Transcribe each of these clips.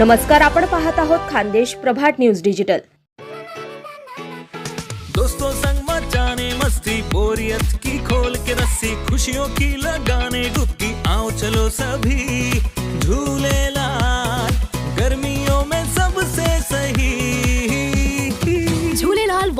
नमस्कार आपण पाहत आहोत खानदेश प्रभात न्यूज डिजिटल. दोस्तों संग जाने मस्ती बोरियत की खोल के रस्सी खुशियों की लगाने डुबकी आओ चलो सभी झूले Jhulelal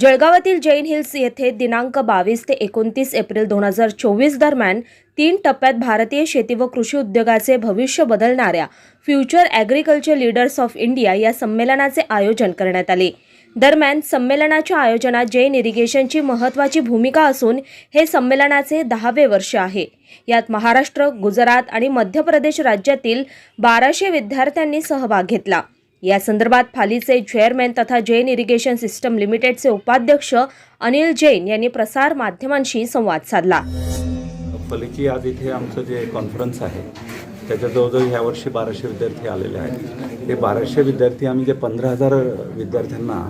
जळगावातील जैन हिल्स येथे दिनांक बावीस ते एकोणतीस एप्रिल दोन हजार चोवीस दरम्यान तीन टप्प्यात भारतीय शेती व कृषी उद्योगाचे भविष्य बदलणाऱ्या future agriculture leaders of India या संमेलनाचे आयोजन करण्यात आले. दरम्यान संमेलनाच्या आयोजनात जैन इरिगेशनची महत्त्वाची भूमिका असून हे संमेलनाचे दहावे वर्ष आहे. यात महाराष्ट्र गुजरात आणि मध्य प्रदेश राज्यातील बाराशे विद्यार्थ्यांनी सहभाग घेतला. या संदर्भात फालीचे चेअरमॅन तथा जैन इरिगेशन सिस्टम लिमिटेडचे उपाध्यक्ष अनिल जैन यांनी प्रसार माध्यमांशी संवाद साधला. फलीची आज इथे आमचं जे कॉन्फरन्स आहे त्याच्या जवळजवळ ह्यावर्षी बाराशे विद्यार्थी आलेले आहेत. ते बाराशे विद्यार्थी आम्ही जे पंधरा हजार विद्यार्थ्यांना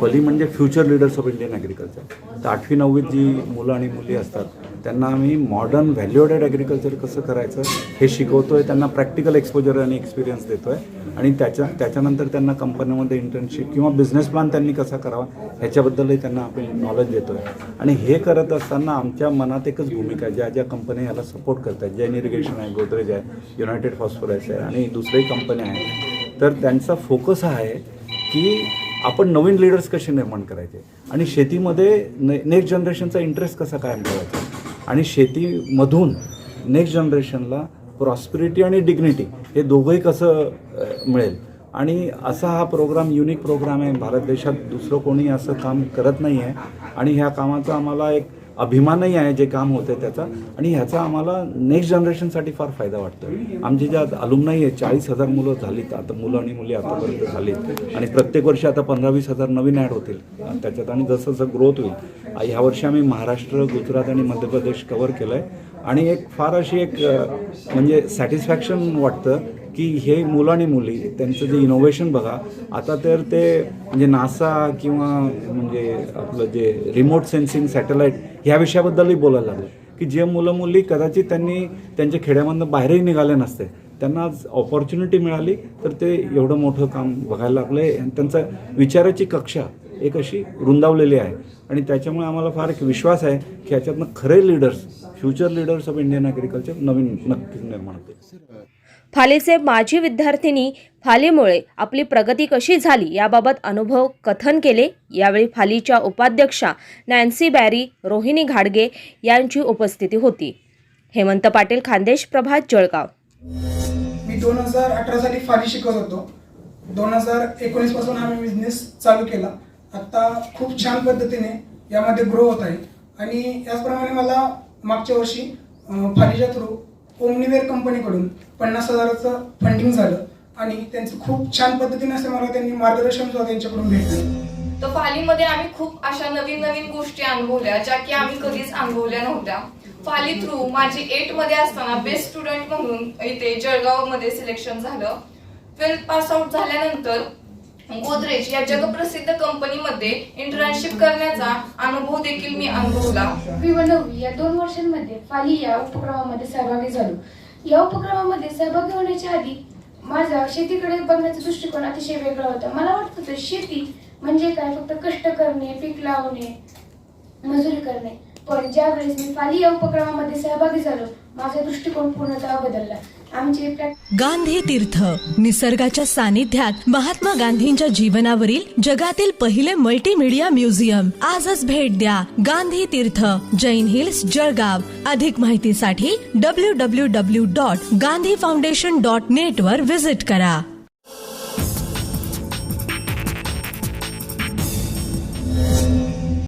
फली म्हणजे future leaders of Indian agriculture तर आठवी नववीत जी मुलं आणि मुली असतात त्यांना आम्ही मॉडर्न व्हॅल्युएडेड ॲग्रिकल्चर कसं करायचं हे शिकवतो आहे त्यांना प्रॅक्टिकल एक्सपोजर आणि एक्सपिरियन्स देतो आहे आणि त्याच्या त्याच्यानंतर त्यांना कंपनीमध्ये इंटर्नशिप किंवा बिझनेस प्लॅन त्यांनी कसा करावा ह्याच्याबद्दलही त्यांना आपण नॉलेज देतो आहे आणि हे करत असताना आमच्या मनात एकच भूमिका आहे ज्या ज्या कंपन्या याला सपोर्ट करतात जैन इरिगेशन आहे गोदरेज आहे युनायटेड फॉस्फरस आहे आणि दुसऱ्याही कंपन्या आहेत. तर त्यांचा फोकस हा आहे की आपण नवीन लीडर्स कसे निर्माण करायचे आणि शेतीमध्ये ने नेक्स्ट जनरेशनचा इंटरेस्ट कसा कायम ठेवायचा. आणि शेतीमधून नेक्स्ट जनरेशनला प्रॉस्पिरिटी आणि डिग्निटी हे दोघंही कसं मिळेल? आणि असा हा प्रोग्राम युनिक प्रोग्राम आहे. भारत देशात दुसरं कोणी असं काम करत नाही आहे आणि ह्या कामाचा आम्हाला एक अभिमानही आहे जे काम होतं त्याचा. आणि ह्याचा आम्हाला नेक्स्ट जनरेशनसाठी फार फायदा वाटतो आमची ज्या अलुमनाई आहे चाळीस हजार मुलं झालीत. आता मुलं आणि मुली आतापर्यंत झालीत. आणि प्रत्येक वर्षी आता पंधरा वीस हजार नवीन ॲड होतील. त्याच्यात आणि जसं जसं ग्रोथ होईल आ- ह्या वर्षी आम्ही महाराष्ट्र गुजरात आणि मध्य प्रदेश कवर केलं आहे आणि एक फार अशी एक म्हणजे सॅटिस्फॅक्शन वाटतं की हे मुलं आणि मुली त्यांचं जे इनोव्हेशन बघा आता तर ते म्हणजे नासा किंवा म्हणजे आपलं जे रिमोट सेन्सिंग सॅटेलाईट ह्या विषयाबद्दलही बोलायला लागले. की जे मुलं मुली कदाचित त्यांनी त्यांच्या खेड्यामधनं बाहेरही निघाले नसते. त्यांना आज ऑपॉर्च्युनिटी मिळाली तर ते एवढं मोठं काम बघायला लागलं. आणि त्यांचं विचाराची कक्षा एक अशी रुंदावलेली आहे. आणि त्याच्यामुळे आम्हाला फार एक विश्वास आहे की ह्याच्यातनं खरे leaders future leaders of Indian agriculture नवीन नक्कीच निर्माण होतील. फालीचे माजी विद्यार्थिनी फालीमुळे आपली प्रगती कशी झाली याबाबत अनुभव कथन केले. यावेळी फालीच्या उपाध्यक्षा नॅन्सी बॅरी रोहिणी घाडगे यांची उपस्थिती होती. हेमंत पाटील खानदेश प्रभात जळगाव. मी दोन हजार अठरा साली फाली शिकत होतो. दोन हजार एकोणीसपासून आम्ही बिझनेस चालू केला. आता खूप छान पद्धतीने यामध्ये ग्रो होत आहे. आणि याचप्रमाणे मला मागच्या वर्षी फालीच्या थ्रू ओमनिवेअर कंपनीकडून पन्नास हजाराचं फंडिंग झालं. आणि त्यांचं खूप छान पद्धतीने असं मला त्यांनी मार्गदर्शन सुद्धा त्यांच्याकडून भेटलं. तर फालीमध्ये आम्ही खूप अशा नवीन नवीन गोष्टी अनुभवल्या ज्या की आम्ही कधीच अनुभवल्या नव्हत्या. फाली थ्रू माझी एटमध्ये असताना बेस्ट स्टुडंट म्हणून इथे जळगावमध्ये सिलेक्शन झालं. ट्वेल्थ पास आउट झाल्यानंतर गोदरेज या जगप्रसिद्ध कंपनीमध्ये इंटर्नशिप करण्याचा अनुभव देखील मी अनुभवला. आठवी व नववी या दोन वर्षांमध्ये फाली या उपक्रमामध्ये सहभागी झालो. या उपक्रमामध्ये सहभागी होण्याच्या आधी माझा शेतीकडे बघण्याचा दृष्टिकोन अतिशय वेगळा होता. मला वाटत होतं शेती म्हणजे काय? फक्त कष्ट करणे पीक लावणे मजुरी करणे. पण ज्यावेळेस मी पाली या उपक्रमामध्ये सहभागी झालो माझा दृष्टिकोन पूर्णतः बदलला. आमचे गांधी तीर्थ निसर्गाच्या सानिध्यात महात्मा गांधींच्या जीवनावरील जगातील पहिले मल्टीमीडिया म्युझियम आजच भेट द्या गांधी तीर्थ जैन हिल्स जळगाव. अधिक माहितीसाठी W W W dot Gandhi foundation dot net वर विजिट करा.